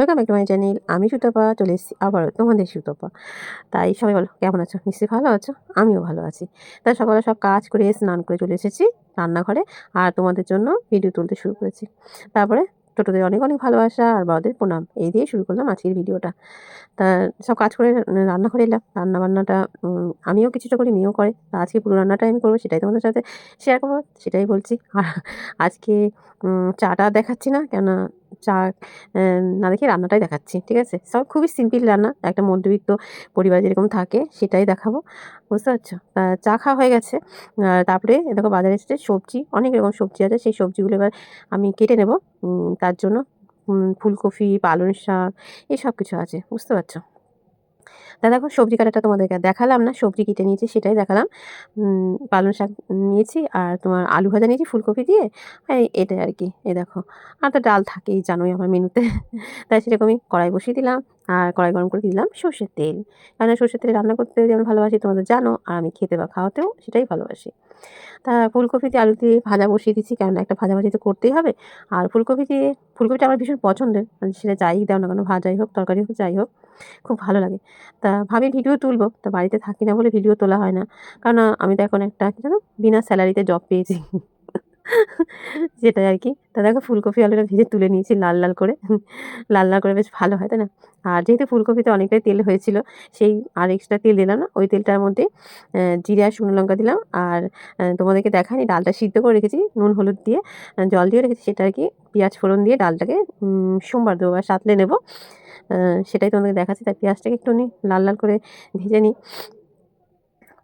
Welcome back to my channel আমি সুতপা, চলে এসেছি আবারও তোমাদের সুতপা। তাই সবাই বলো, কেমন আছো? নিশ্চয়ই ভালো আছো? আমিও ভালো আছি। তাই সকালে সব কাজ করে স্নান করে চলে এসেছি রান্নাঘরে আর তোমাদের জন্য ভিডিও তুলতে শুরু করেছি। তারপরে ছোটোদের অনেক অনেক ভালোবাসা আর বড়দের প্রণাম। এই দিয়ে শুরু করলাম আজকের ভিডিওটা তা সব কাজ করে রান্নাঘরে এলাম। রান্না বান্নাটা আমিও কিছুটা করি মেয়েও করে। তা আজকে পুরো রান্নাটা আমি করব সেটাই তোমাদের সাথে শেয়ার করব, সেটাই বলছি। আর আজকে চাটা দেখাচ্ছি না কেন চা না দেখে রান্নাটাই দেখাচ্ছি, ঠিক আছে? সব খুবই সিম্পল রান্না, একটা মধ্যবিত্ত পরিবার যেরকম থাকে, সেটাই দেখাবো, বুঝতে পারছ? চা খাওয়া হয়ে গেছে তারপরে দেখো বাজারে এসেছে সবজি, অনেক রকম সবজি আছে, সেই সবজিগুলো এবার আমি কেটে নেব তার জন্য ফুলকপি, পালং শাক, এই সব কিছু আছে, বুঝতে পারছ? তা দেখো, সবজি কাটাটা তোমাদেরকে দেখালাম না, সবজি কেটে নিয়েছি সেটাই দেখালাম। পালং শাক নিয়েছি আর তোমার আলু ভাজা নিয়েছি ফুলকপি দিয়ে এটাই আর কি এ দেখো। আর তো ডাল থাকেই, জানোই আমার মেনুতে। তাই সেরকমই কড়াই বসিয়ে দিলাম। আর কড়াই গরম করে দিলাম সর্ষের তেল। কারণ সর্ষের তেলে রান্না করতে যেমন ভালোবাসি তোমাদের জানো, আর আমি খেতে বা খাওয়াতেও সেটাই ভালোবাসি। তা ফুলকপি দিয়ে আলু দিয়ে ভাজা বসিয়ে দিচ্ছি কেন একটা ভাজা ভাজি তো করতেই হবে। আর ফুলকপি দিয়ে ফুলকপিটা আমার ভীষণ পছন্দের মানে সেটা যাই দাও না কেন, ভাজাই হোক, তরকারি হোক, যাই হোক, খুব ভালো লাগে। তা ভাবি ভিডিও তুলবো, তা বাড়িতে থাকি না বলে ভিডিও তোলা হয় না। কারণ আমি তো এখন একটা, কি জানো, বিনা স্যালারিতে জব পেয়েছি। যেটাই আর কি। তা দেখো ফুলকপি আলুটা ভেজে তুলে নিয়েছি লাল লাল করে। লাল লাল করে বেশ ভালো হয়, তাই না? আর যেহেতু ফুলকপিতে অনেকটাই তেল হয়েছিল, সেই আর এক্সট্রা তেল দিলাম না। ওই তেলটার মধ্যে জিরে শুকনো লঙ্কা দিলাম। আর তোমাদেরকে দেখানি ডালটা সিদ্ধ করে রেখেছি, নুন, হলুদ দিয়ে জল দিয়ে রেখেছি। সেটা আর কি পেঁয়াজ ফোড়ন দিয়ে ডালটাকে সোমবার দেবো বা সাতলে নেব। সেটাই তোমাদেরকে দেখাচ্ছি। তাই পেঁয়াজটাকে একটু নিই লাল লাল করে ভেজে নিই।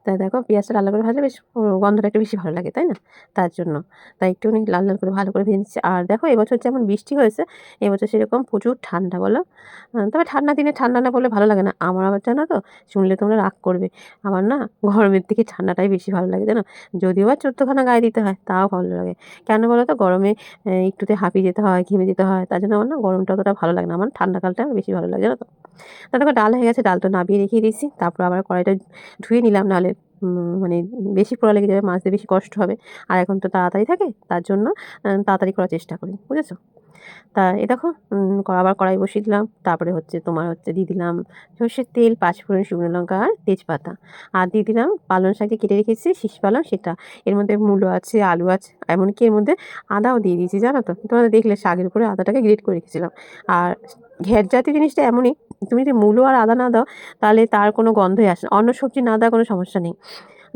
তা দেখো পেঁয়াজটা লাল লাল করে ভাজলে বেশ গন্ধটা একটু বেশি ভালো লাগে, তাই না? তার জন্য। তাই একটুখানি লাল লাল করে ভালো করে ভেজে নিচ্ছি। আর দেখো এবছর যেমন বৃষ্টি হয়েছে, এবছর সেরকম প্রচুর ঠান্ডা, বলো? তবে ঠান্ডা দিনে ঠান্ডা না বললে ভালো লাগে না। আমার আবার জানো তো, শুনলে তোমরা রাগ করবে। আমার না গরমের থেকে ঠান্ডাটাই বেশি ভালো লাগে, জানো? যদিও বা চোদ্দখানা গায়ে দিতে হয়, তাও ভালো লাগে। কেন বলো তো? গরমে একটুতে হাঁপিয়ে যেতে হয়, ঘেমে যেতে হয়, তার জন্য আমার না গরমটা অতটা ভালো লাগে না। আমার ঠান্ডাকালটা বেশি ভালো লাগে, জানো তো? তা দেখো, ডাল হয়ে গেছে, ডাল তো নাবিয়ে রেখে দিয়েছি। তারপর আবার কড়াইটা ধুয়ে নিলাম, নাহলে মানে বেশি পোড়া লেগে যাবে মাছতে বেশি কষ্ট হবে। আর এখন তো তাড়াতাড়ি থাকে, তার জন্য তাড়াতাড়ি করার চেষ্টা করি, বুঝেছ? তা এ দেখো আবার কড়াই বসিয়ে দিলাম, তারপরে হচ্ছে তোমার হচ্ছে দিয়ে দিলাম সর্ষের তেল, পাঁচফোড়ন, শুকনো লঙ্কা আর তেজপাতা। আর দিয়ে দিলাম পালং শাকে কেটে রেখেছি, শীষ পালং, সেটা। এর মধ্যে মূলো আছে, আলু আছে, এমনকি এর মধ্যে আদাও দিয়ে দিয়েছি, জানো তো? তোমাদের দেখলে শাকের উপরে আদাটাকে গ্রেট করে রেখেছিলাম। আর ঘ্যাট জাতীয় জিনিসটা এমনই তুমি যদি মূলো আর আদা না দাও, তাহলে তার কোনো গন্ধই আসে না। অন্য সবজি না দেওয়া কোনো সমস্যা নেই।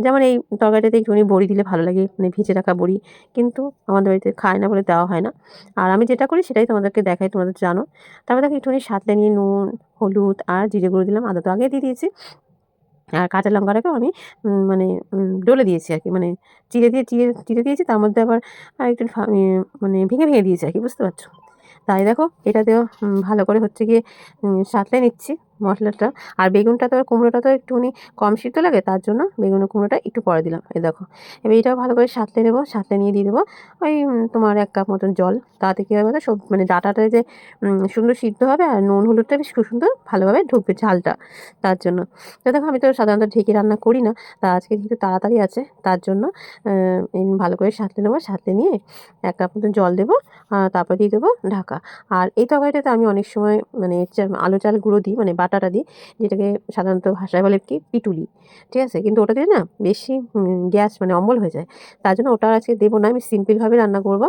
যেমন এই তরকারিটাতে একটুখানি বড়ি দিলে ভালো লাগে মানে ভিজে রাখা বড়ি। কিন্তু আমাদের বাড়িতে খায় না বলে দেওয়া হয় না। আর আমি যেটা করি সেটাই তোমাদেরকে দেখাই তোমাদের জানো। তারপরে দেখো একটুখানি সাতলে নিয়ে নুন, হলুদ আর জিরে গুঁড়ো দিলাম, আদা তো আগে দিয়ে দিয়েছি। আর কাঁচা লঙ্কাটাকেও আমি মানে ডলে দিয়েছি আর কি। মানে চিড়ে দিয়ে চিড়ে চিড়ে দিয়েছি, তার মধ্যে আবার একটু মানে ভেঙে ভেঙে দিয়েছি আর কি, বুঝতে পারছ? তাই দেখো এটাতেও ভালো করে হচ্ছে গিয়ে সাঁতলে নিচ্ছি। মশলাটা। আর বেগুনটা তো আর কুমড়োটা তো একটুখানি কম সিদ্ধ লাগে, তার জন্য বেগুন কুমড়োটা একটু পরে দিলাম। এই দেখো, এবার এইটাও ভালো করে সাঁতলে নেব, সাঁতলে নিয়ে দিয়ে দেবো ওই তোমার এক কাপ মতন জল। তাতে কী হবে সব মানে ডাটাটা যে সুন্দর সিদ্ধ হবে আর নুন হলুদটা বেশ খুব সুন্দর ভালোভাবে ঢুকবে ঝালটা তার জন্য। তো দেখো, আমি তো সাধারণত ঢেকে রান্না করি না, তা আজকে যেহেতু তাড়াতাড়ি আছে, তার জন্য ভালো করে সাঁতলে নেব, সাঁতলে নিয়ে এক কাপ মতন জল দেবো তারপর দিয়ে দেবো ঢাকা। আর এই তরকারিটাতে আমি অনেক সময় মানে আলু চাল গুঁড়ো দিই মানে বাটাটা দিই, যেটাকে সাধারণত ভাষায় বলে কি, পিটুলি, ঠিক আছে? কিন্তু ওটা দিয়ে না বেশি গ্যাস মানে অম্বল হয়ে যায়। তার জন্য ওটা আজকে দেবো না, আমি সিম্পলভাবে রান্না করব।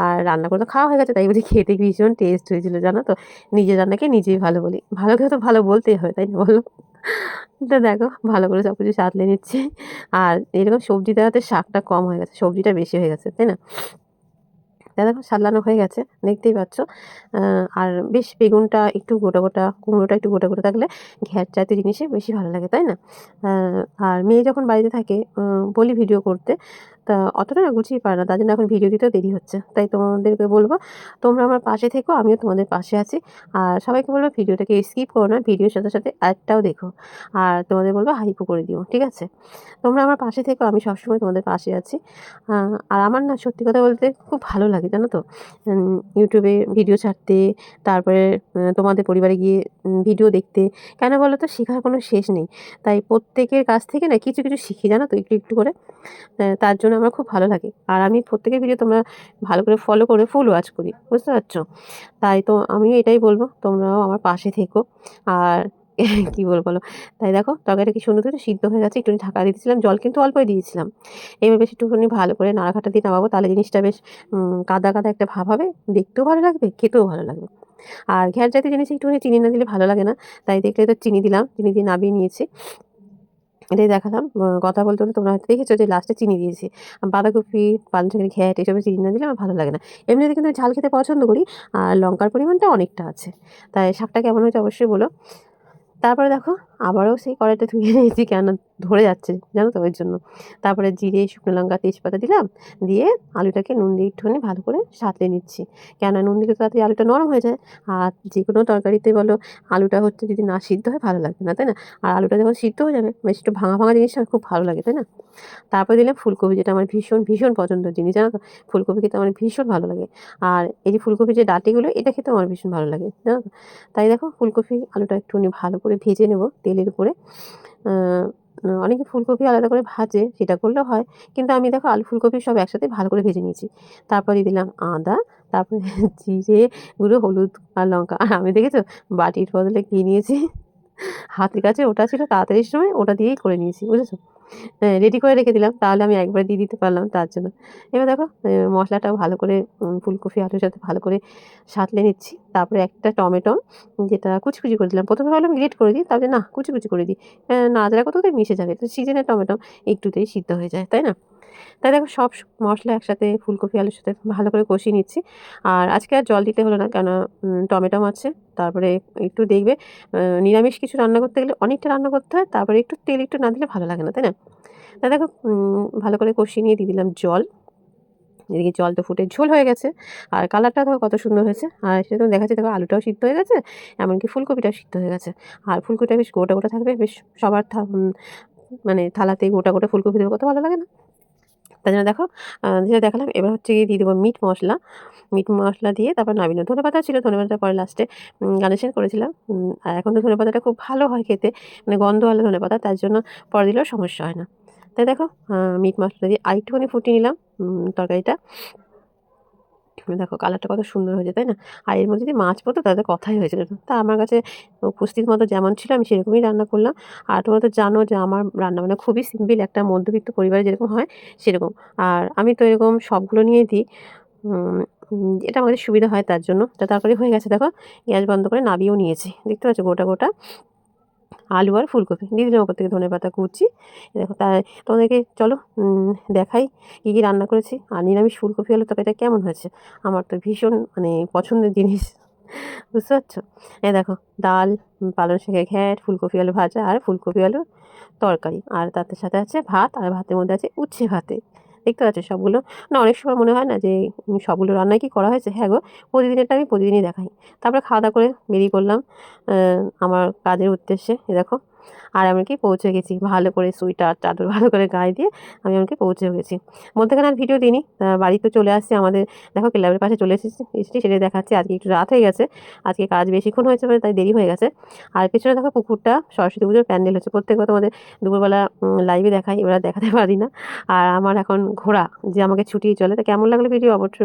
আর রান্না করে তো খাওয়া হয়ে গেছে, তাই বলি খেতে ভীষণ টেস্ট হয়েছিল, জানো তো? নিজের রান্নাকে নিজেই ভালো বলি। ভালো খেয়ে তো ভালো বলতেই হয়, তাই না বলো? তো দেখো, ভালো করে সব কিছু সাঁতলে নিচ্ছে। আর এরকম সবজি দেওয়াতে শাকটা কম হয়ে গেছে, সবজিটা বেশি হয়ে গেছে, তাই না? দেখো সাদলানো হয়ে গেছে, দেখতেই পাচ্ছ। আর বেশ বেগুনটা একটু গোটা গোটা, কুমড়োটা একটু গোটা গোটা থাকলে ঘ্যাট জাতীয় জিনিসে বেশি ভালো লাগে, তাই না? আর মেয়ে যখন বাড়িতে থাকে বলি ভিডিও করতে তা অতটা না গুছিয়ে পারে না। তার জন্য এখন ভিডিও দিতেও দেরি হচ্ছে। তাই তোমাদেরকে বলব, তোমরা আমার পাশে থেকো, আমিও তোমাদের পাশে আছি। আর সবাইকে বলব ভিডিওটাকে স্কিপ করো না ভিডিওর সাথে সাথে অ্যাডটাও দেখো। আর তোমাদের বলব হাইপও করে দিও, ঠিক আছে? তোমরা আমার পাশে থেকো, আমি সবসময় তোমাদের পাশে আছি। আর আমার না সত্যি কথা বলতে খুব ভালো লাগে, জানো তো? ইউটিউবে ভিডিও ছাড়তে, তারপরে তোমাদের পরিবারে গিয়ে ভিডিও দেখতে। কেন বলো তো, শেখার কোনো শেষ নেই। তাই প্রত্যেকের কাছ থেকে না কিছু কিছু শিখি, জানো তো, একটু একটু করে। তার জন্য আমার খুব ভালো লাগে। আর আমি প্রত্যেকের ভিডিও তোমরা ভালো করে ফলো করে ফুল ওয়াচ করি, বুঝতে পারছ? তাই তো আমিও এটাই বলব, তোমরাও আমার পাশে থেকো। আর কি বলব বলো? তাই দেখো, তরকারিটা কি সুন্দর করে সিদ্ধ হয়ে গেছে, একটুখানি ঢাকা দিয়েছিলাম, জল কিন্তু অল্পই দিয়েছিলাম। এবার বেশ একটুখানি ভালো করে নাড়াঘাটা দিয়ে নামাবো, তাহলে জিনিসটা বেশ কাদা কাদা একটা ভাব হবে, দেখতেও ভালো লাগবে, খেতেও ভালো লাগবে। আর ঘ্যাট জাতীয় জিনিস একটুখানি চিনি না দিলে ভালো লাগে না, তাই দেখলে তো চিনি দিলাম, চিনি দিয়ে নামিয়ে নিয়েছি। এটাই দেখালাম। কথা বলতে বলতে তোমরা হয়তো দেখেছ যে লাস্টে চিনি দিয়েছি। বাঁধাকপি পালং ঘ্যাট এসবে চিনি না দিলে আমার ভালো লাগে না। এমনিতে কিন্তু ঝাল খেতে পছন্দ করি, আর লঙ্কার পরিমাণটা অনেকটা আছে। তাই শাকটা কেমন হয়েছে অবশ্যই বলো। তারপরে দেখো আবারও সেই কড়াইটা ধুয়ে নিয়েছি কেন ধরে যাচ্ছে, জানো তো, ওই জন্য। তারপরে জিরে, শুকনো লঙ্কা, তেজপাতা দিলাম, দিয়ে আলুটাকে নুন দিয়ে একটুখানি ভালো করে সাঁতলে নিচ্ছি। কেন নুন দিলে তাড়াতাড়ি আলুটা নরম হয়ে যায়। আর যে কোনো তরকারিতে বলো, আলুটা হচ্ছে যদি না সিদ্ধ হয়, ভালো লাগবে না, তাই না? আর আলুটা যখন সিদ্ধ হয়ে যাবে, বেশ একটু ভাঙা ভাঙা জিনিসটা খুব ভালো লাগে, তাই না? তারপরে দিলাম ফুলকপি, যেটা আমার ভীষণ ভীষণ পছন্দের জিনিস, জানো তো? ফুলকপি খেতে আমার ভীষণ ভালো লাগে। আর এই যে ফুলকপির যে ডাটিগুলো, এটা খেতে আমার ভীষণ ভালো লাগে, জানো তো? তাই দেখো, ফুলকপি, আলুটা একটুখানি ভালো করে ভেজে নেব। তেলের উপরে অনেকে ফুলকপি আলাদা করে ভাজে, সেটা করলেও হয়। কিন্তু আমি দেখো আলু ফুলকপি সব একসাথে ভালো করে ভেজে নিয়েছি। তারপরে দিলাম আদা, তারপরে জিরে গুঁড়ো, হলুদ আর লঙ্কা। আর আমি দেখেছ বাটির বদলে কী নিয়েছি। হাতের কাছে ওটা ছিল তাড়াতাড়ির সময়, ওটা দিয়েই করে নিয়েছি, বুঝেছ? রেডি করে রেখে দিলাম, তাহলে আমি একবার দিয়ে দিতে পারলাম তার জন্য। এবার দেখো মশলাটাও ভালো করে ফুলকপি, আলুর সাথে ভালো করে সাঁতলে নিচ্ছি। তারপরে একটা টমেটো, যেটা কুচি কুচি করে দিলাম। প্রথমে ভাবলাম গ্রেট করে দিই, তারপরে না কুচি কুচি করে দিই। নাচড়া করতে করতে মিশে যাবে, তো সিজনের টমেটো একটুতেই সিদ্ধ হয়ে যায়, তাই না? তাই দেখো সব মশলা একসাথে, ফুলকপি, আলুর সাথে ভালো করে কষিয়ে নিচ্ছি। আর আজকে আর জল দিতে হলো না কেন টমেটো আছে। তারপরে একটু দেখবে নিরামিষ কিছু রান্না করতে গেলে অনেকটা রান্না করতে হয়, তারপরে একটু তেল একটু না দিলে ভালো লাগে না, তাই না? তা দেখো ভালো করে কষিয়ে নিয়ে দিয়ে দিলাম জল। এদিকে জল তো ফুটে, ঝোল হয়ে গেছে। আর কালারটা দেখো কত সুন্দর হয়েছে। আর সেটা তো দেখাচ্ছে, দেখো আলুটাও সিদ্ধ হয়ে গেছে, এমনকি ফুলকপিটাও সিদ্ধ হয়ে গেছে। আর ফুলকপিটা বেশ গোটা গোটা থাকবে, বেশ সবার মানে থালাতে গোটা গোটা ফুলকপি দেবো, কত ভালো লাগে না? তাই জন্য দেখো যেটা দেখালাম। এবার হচ্ছে গিয়ে দিয়ে দেবো মিট মশলা। মিট মশলা দিয়ে তারপর নামিয়ে ধনে পাতা ছিল, ধনে পাতা পরে লাস্টে গার্নিশিং করেছিলাম। আর এখন তো ধনে পাতাটা খুব ভালো হয় খেতে। মানে গন্ধ হলে ধনে পাতা, তার জন্য পরে দিলেও সমস্যা হয় না। তাই দেখো মিট মশলা দিয়ে আরেকটুখানি ফুটিয়ে নিলাম তরকারিটা। দেখো কালারটা কত সুন্দর হয়েছে, তাই না? আর এর মধ্যে যদি মাছ পড়তো তাদের কথাই হয়েছিল তা আমার কাছে উপস্থিত মতো যেমন ছিল, আমি সেরকমই রান্না করলাম। আর তোমরা তো জানো যে আমার রান্না বান্না খুবই সিম্পল, একটা মধ্যবিত্ত পরিবারে যেরকম হয়, সেরকম। আর আমি তো এরকম সবগুলো নিয়ে দিই। এটা আমাদের সুবিধা হয় তার জন্য। তা তারপরে হয়ে গেছে, দেখো। গ্যাস বন্ধ করে নাবিয়েও নিয়েছি। দেখতে পাচ্ছ? গোটা গোটা। আলু আর ফুলকপি। দিয়ে ওপর থেকে ধনে পাতা, কুচি। দেখো, তাই তোমাদেরকে চলো দেখাই কী কী রান্না করেছি। আর নিরামিষ ফুলকপি আলু এটা কেমন হয়েছে? আমার তো ভীষণ মানে পছন্দের জিনিস। বুঝতে পারছ? এই দেখো, ডাল পালং শাকের ঘ্যাট, ফুলকপি আলু ভাজা আর ফুলকপি আলু তরকারি। আর তার সাথে আছে ভাত, আর ভাতের মধ্যে আছে উচ্ছে ভাতে। দেখতে পাচ্ছ সবগুলো। না, অনেক সময় মনে হয় না যে সবগুলো রান্নায় কি করা হয়েছে? হ্যাঁ গো, প্রতিদিনেরটা আমি প্রতিদিনই দেখাই। তারপরে খাওয়া দাওয়া করে বেরিয়ে করলাম আমার কাজের উদ্দেশ্যে, এ দেখো। আর আমি কি পৌঁছে গেছি। ভালো করে সুইটার চাদর ভালো করে গায়ে দিয়ে আমি আমাকে পৌঁছে গেছি। মধ্যেখানে আর ভিডিও দিইনি। আহ, বাড়ি তো চলে আসছি আমাদের দেখো ক্লাবের পাশে চলে এসেছি এসেছি সেটাই দেখাচ্ছি। আজকে একটু রাত হয়ে গেছে। আজকে কাজ বেশিক্ষণ হয়েছে বলে তাই দেরি হয়ে গেছে। আর পিছনে দেখো পুকুরটা সরস্বতী পুজোর প্যান্ডেল হচ্ছে। প্রত্যেকবার তোমাদের দুপুরবেলা লাইভে দেখাই এবার দেখাতে পারি না। আর আমার এখন ঘোড়া যে আমাকে ছুটিয়ে চলে। তা কেমন লাগল ভিডিও অবশ্যই